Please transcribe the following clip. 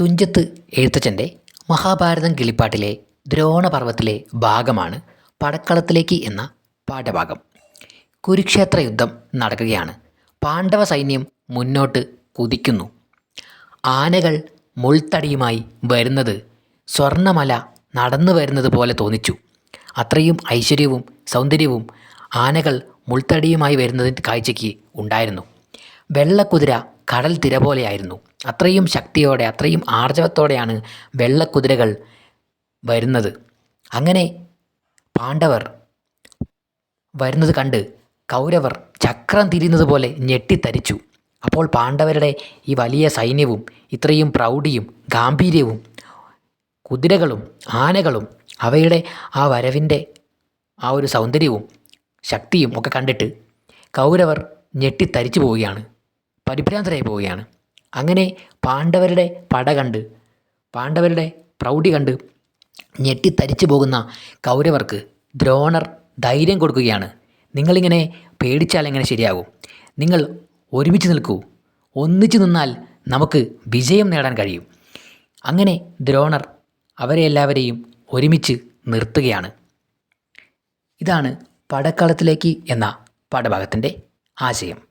തുഞ്ചത്ത് എഴുത്തച്ഛന്റെ മഹാഭാരതം കിളിപ്പാട്ടിലെ ദ്രോണപർവത്തിലെ ഭാഗമാണ് പടക്കളത്തിലേക്ക് എന്ന പാഠഭാഗം. കുരുക്ഷേത്ര യുദ്ധം നടക്കുകയാണ്. പാണ്ഡവ സൈന്യം മുന്നോട്ട് കുതിക്കുന്നു. ആനകൾ മുൾത്തടിയുമായി വരുന്നത് സ്വർണമല നടന്നു വരുന്നത് പോലെ തോന്നിച്ചു. അത്രയും ഐശ്വര്യവും സൗന്ദര്യവും ആനകൾ മുൾത്തടിയുമായി വരുന്നതിന്റെ കാഴ്ചയ്ക്ക് ഉണ്ടായിരുന്നു. വെള്ളക്കുതിര കടൽ തിര പോലെയായിരുന്നു. അത്രയും ശക്തിയോടെ അത്രയും ആർജവത്തോടെയാണ് വെള്ളക്കുതിരകൾ വരുന്നത്. അങ്ങനെ പാണ്ഡവർ വരുന്നത് കണ്ട് കൗരവർ ചക്രം തിരിയുന്നത് പോലെ ഞെട്ടിത്തരിച്ചു. അപ്പോൾ പാണ്ഡവരുടെ ഈ വലിയ സൈന്യവും ഇത്രയും പ്രൗഢിയും ഗാംഭീര്യവും കുതിരകളും ആനകളും അവയുടെ ആ വരവിന്റെ ആ ഒരു സൗന്ദര്യവും ശക്തിയും ഒക്കെ കണ്ടിട്ട് കൗരവർ ഞെട്ടിത്തരിച്ചു പോവുകയാണ്. പരിഭ്രാന്തരായി പോവുകയാണ്. അങ്ങനെ പാണ്ഡവരുടെ പട കണ്ട് പാണ്ഡവരുടെ പ്രൗഢി കണ്ട് ഞെട്ടിത്തരിച്ചു പോകുന്ന കൗരവർക്ക് ദ്രോണർ ധൈര്യം കൊടുക്കുകയാണ്. നിങ്ങളിങ്ങനെ പേടിച്ചാൽ എങ്ങനെ ശരിയാകും? നിങ്ങൾ ഒരുമിച്ച് നിൽക്കൂ. ഒന്നിച്ചു നിന്നാൽ നമുക്ക് വിജയം നേടാൻ കഴിയും. അങ്ങനെ ദ്രോണർ അവരെ എല്ലാവരെയും ഒരുമിച്ച് നിർത്തുകയാണ്. ഇതാണ് പടക്കളത്തിലേക്ക് എന്ന പാഠഭാഗത്തിന്റെ ആശയം.